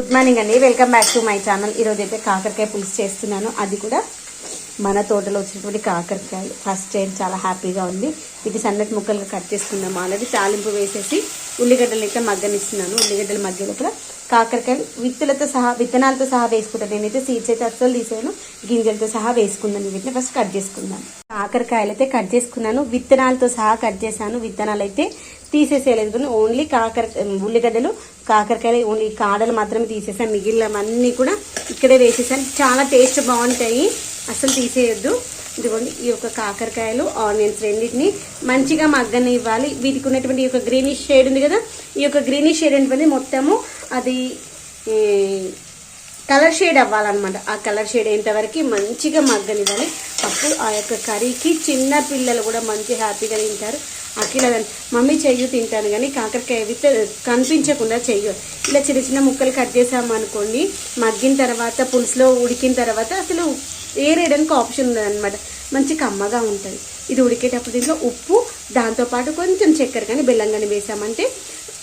Good morning అండి. Welcome back to my channel. ఈరోజు అయితే కాకరకాయ పులుసు చేస్తున్నాను. అది కూడా మన తోటలో వచ్చినటువంటి కాకరకాయలు ఫస్ట్ టైం చాలా హ్యాపీగా ఉంది. ఇది సన్నటి ముక్కలుగా కట్ చేసుకున్నాము ఆల్రెడీ తాలింపు వేసేసి ఉల్లిగడ్డలు అయితే మగ్గనిస్తున్నాను. ఉల్లిగడ్డలు మగ్గ లోపల కాకరకాయలు విత్తులతో సహా విత్తనాలతో సహా వేసుకుంటాను. నేనైతే సీడ్స్ అయితే అస్సలు తీసాను గింజలతో సహా వేసుకున్నాను వీటిని ఫస్ట్ కట్ చేసుకుందాం. కాకరకాయలు అయితే కట్ చేసుకున్నాను. విత్తనాలతో సహా కట్ చేశాను. విత్తనాలు అయితే తీసేసేయలేదు. కానీ ఓన్లీ కాకర ఉల్లిగడ్డలు కాకరకాయలు ఓన్లీ కాడలు మాత్రమే తీసేసాను. మిగిలినవన్నీ కూడా ఇక్కడే వేసేసాను. చాలా టేస్ట్ బాగుంటాయి. అసలు తీసేయొద్దు. ఇదిగోండి ఈ యొక్క కాకరకాయలు ఆనియన్స్ రెండింటిని మంచిగా మగ్గనివ్వాలి. వీటికి ఉన్నటువంటి ఈ యొక్క గ్రీనిష్ షేడ్ ఉంది కదా ఈ యొక్క గ్రీనిష్ షేడ్ ఉంటుంది మొత్తము అది కలర్ షేడ్ అవ్వాలన్నమాట. ఆ కలర్ షేడ్ అయ్యేంతవరకు మంచిగా మగ్గనివ్వాలి. అప్పుడు ఆ యొక్క కర్రీకి చిన్న పిల్లలు కూడా మంచి హ్యాపీగా తింటారు. అఖిల మమ్మీ చెయ్యి తింటాను కానీ కాకరకాయ విత్ కనిపించకుండా చెయ్యి. ఇలా చిన్న చిన్న ముక్కలు కట్ చేసామనుకోండి మగ్గిన తర్వాత పులుసులో ఉడికిన తర్వాత అసలు ఏరేయడానికి ఆప్షన్ ఉండదన్నమాట. మంచి కమ్మగా ఉంటుంది. ఇది ఉడికేటప్పుడు దీంట్లో ఉప్పు దాంతోపాటు కొంచెం చక్కెర కానీ బెల్లం కానీ వేసామంటే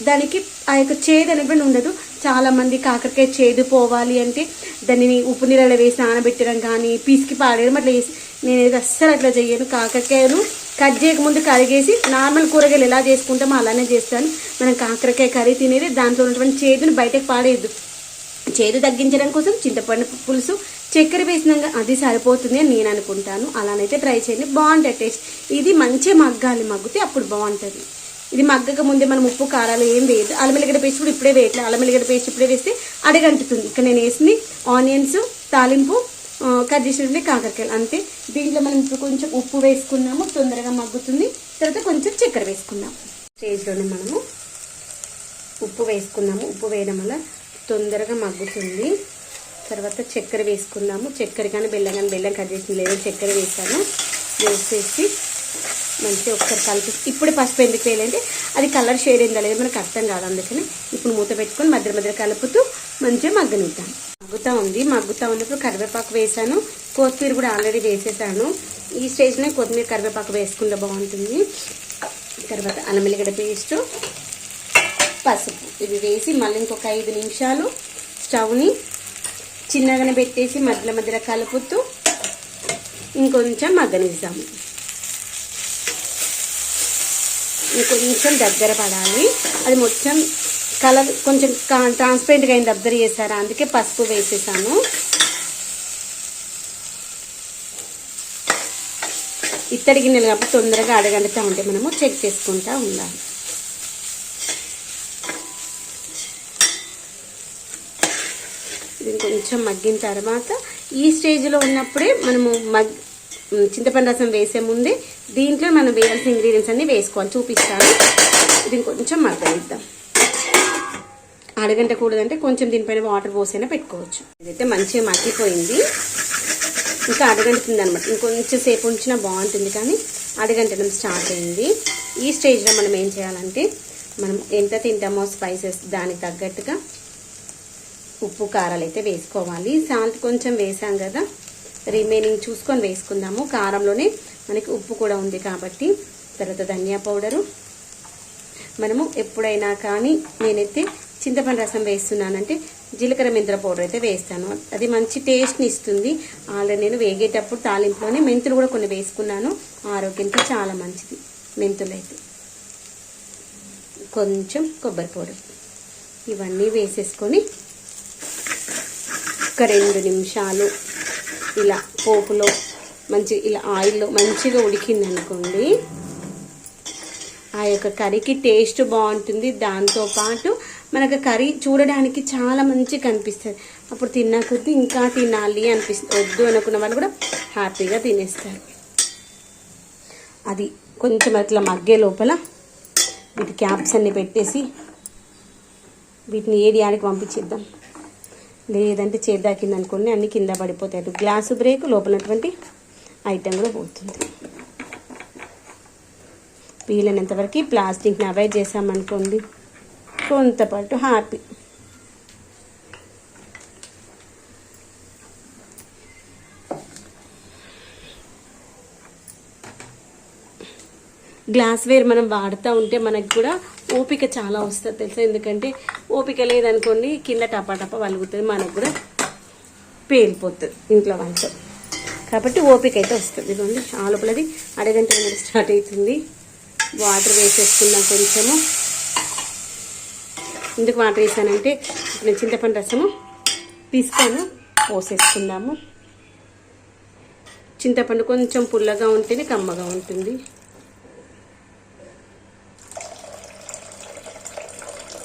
దానికి ఆ యొక్క చేదు అనేది ఉండదు. చాలామంది కాకరకాయ చేదు పోవాలి అంటే దానిని ఉప్పు నీళ్ళలో వేసి నానబెట్టడం కానీ పీసికి పాడేయడం అట్లా చేసి నేను అస్సలు అట్లా చెయ్యను. కాకరకాయలు కట్ చేయకముందు కరిగేసి నార్మల్ కూరగాయలు ఎలా చేసుకుంటామో అలానే చేస్తాను. మనం కాకరకాయ కర్రీ తినేది దాంట్లో ఉన్నటువంటి చేదుని బయటకు పాడేయద్దు. చేదు తగ్గించడం కోసం చింతపండు పులుసు చక్కెర వేసినాక అది సరిపోతుంది అని నేను అనుకుంటాను. అలానైతే ట్రై చేయండి బాగుంటుంది టేస్ట్. ఇది మంచి మగ్గాలి మగ్గితే అప్పుడు బాగుంటుంది. ఇది మగ్గక ముందే మనం ఉప్పు కారాలు ఏం వేయదు అల్లమెల్లిగడ్డ పేస్ట్ కూడా ఇప్పుడే వేయట్లేదు అల్లమెల్లిగడ్డ పేస్ట్ ఇప్పుడే వేస్తే అడగంటుతుంది. ఇక్కడ నేను వేసింది ఆనియన్స్ తాలింపు కట్ చేసినటువంటి కాకరకాయలు అంతే. దీంట్లో మనం ఇప్పుడు కొంచెం ఉప్పు వేసుకున్నాము తొందరగా మగ్గుతుంది. తర్వాత కొంచెం చక్కెర వేసుకున్నాం స్టేజ్లోనే మనము ఉప్పు వేసుకున్నాము. ఉప్పు వేయడం వల్ల తొందరగా మగ్గుతుంది. తర్వాత చక్కెర వేసుకున్నాము చక్కెర కానీ బెల్లం కానీ బెల్లం కట్ చేసిన లేదు చక్కెర వేసాను. వేసేసి మంచిగా ఒకసారి కలిపి ఇప్పుడు పసుపు ఎందుకు వేయాలంటే అది కలర్ షేడ్ ఏందా లేదు మనకు అర్థం కాదు అందుకని. ఇప్పుడు మూత పెట్టుకొని మధ్య మధ్య కలుపుతూ మంచిగా మగ్గనిద్దాం. మగ్గుతా ఉంది. మగ్గుతా ఉన్నప్పుడు కరివేపాకు వేసాను కొత్తిమీర కూడా ఆల్రెడీ వేసేసాను. ఈ స్టేజ్లో కొత్తిమీర కరివేపాకు వేసుకుంటే బాగుంటుంది. తర్వాత అల్లం వెల్లిగడ్డ పేస్ట్ పసుపు. ఇవి వేసి మళ్ళీ ఇంకొక ఐదు నిమిషాలు స్టవ్ని చిన్నగానే పెట్టేసి మధ్యలో మధ్యలో కలుపుతూ ఇంకొంచెం మగ్గనిస్తాము ఇంకొంచెం దగ్గర పడాలి. అది మొత్తం కలర్ కొంచెం ట్రాన్స్పరెంట్గా అయింది అబ్జర్వ్ చేశారా? అందుకే పసుపు వేసేసాను. ఇత్తడి గిన్నెలు కాబట్టి తొందరగా అడగండుతూ ఉంటే మనము చెక్ చేసుకుంటా ఉండాలి. ఇది కొంచెం మగ్గిన తర్వాత ఈ స్టేజ్లో ఉన్నప్పుడే మనము మగ్ చింతపండు రసం వేసే ముందే దీంట్లో మనం వేయాల్సిన ఇంగ్రీడియంట్స్ అన్ని వేసుకోవాలి. చూపిస్తాను. ఇది కొంచెం మగ్గనిద్దాం. అడగంటకూడదంటే కొంచెం దీనిపైన వాటర్ పోసైనా పెట్టుకోవచ్చు. ఇదైతే మంచిగా మగ్గిపోయింది. ఇంకా అడగంటుంది అనమాట ఇంకొంచెం సేపు ఉంచినా బాగుంటుంది కానీ అడగంటడం స్టార్ట్ అయింది. ఈ స్టేజ్లో మనం ఏం చేయాలంటే మనం ఎంత తింటామో స్పైసెస్ దానికి తగ్గట్టుగా ఉప్పు కారాలు అయితే వేసుకోవాలి. సాల్ట్ కొంచెం వేసాం కదా. రిమైనింగ్ చూసుకొని వేసుకుందాము. కారంలోనే మనకి ఉప్పు కూడా ఉంది కాబట్టి తర్వాత ధనియా పౌడరు. మనము ఎప్పుడైనా కానీ నేనైతే చింతపండు రసం వేస్తున్నానంటే జీలకర్ర మెంతుల పౌడర్ అయితే వేస్తాను. అది మంచి టేస్ట్ని ఇస్తుంది. ఆల్రెడీ నేను వేగేటప్పుడు తాలింపులోనే మెంతులు కూడా కొన్ని వేసుకున్నాను. ఆరోగ్యానికి చాలా మంచిది మెంతులు అయితే. కొంచెం కొబ్బరి పౌడర్ ఇవన్నీ వేసేసుకొని ఒక రెండు నిమిషాలు ఇలా పోపులో మంచి ఇలా ఆయిల్లో మంచిగా ఉడికిందనుకోండి. ఆ యొక్క కర్రీకి టేస్ట్ బాగుంటుంది. దాంతోపాటు మనకు కర్రీ చూడడానికి చాలా మంచిగా కనిపిస్తుంది. అప్పుడు తిన్నా కొద్దీ ఇంకా తినాలి అనిపిస్తుంది. వద్దు అనుకున్న వాళ్ళు కూడా హ్యాపీగా తినేస్తారు. అది కొంచెం అట్లా మగ్గే లోపల వీటి క్యాప్స్ అన్ని పెట్టేసి వీటిని ఏడి పంపించేద్దాం. లేదంటే చేద్దాకింది అనుకోండి అన్ని కింద పడిపోతాయి. గ్లాసు బ్రేక్ లోపలటువంటి ఐటెం కూడా పోతుంది. వీలైనంత వరకు ప్లాస్టిక్ని అవాయిడ్ చేసామనుకోండి కొంతపాటు హ్యాపీ. గ్లాస్ వేర్ మనం వాడుతూ ఉంటే మనకి కూడా ఓపిక చాలా వస్తుంది తెలుసా? ఎందుకంటే ఓపిక లేదనుకోండి కింద టపాటప వలుగుతుంది మనకు కూడా పేలిపోతుంది ఇంట్లో వంట. కాబట్టి ఓపిక అయితే వస్తుంది. ఇదిగోండి ఆ లోపలది అరగంట స్టార్ట్ అవుతుంది. వాటర్ వేసేసుకుందాం కొంచెము. ఎందుకు వాటర్ వేసానంటే ఇప్పుడు నేను చింతపండు రసము పిస్తాను పోసేసుకుందాము. చింతపండు కొంచెం పుల్లగా ఉంటేనే కమ్మగా ఉంటుంది.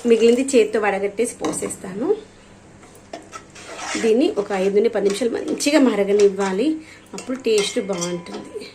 మిగిలింది చేతితో వడగట్టేసి పోసేస్తాను. దీన్ని ఒక ఐదు నుండి పది నిమిషాలు మంచిగా మరగనివ్వాలి. అప్పుడు టేస్ట్ బాగుంటుంది.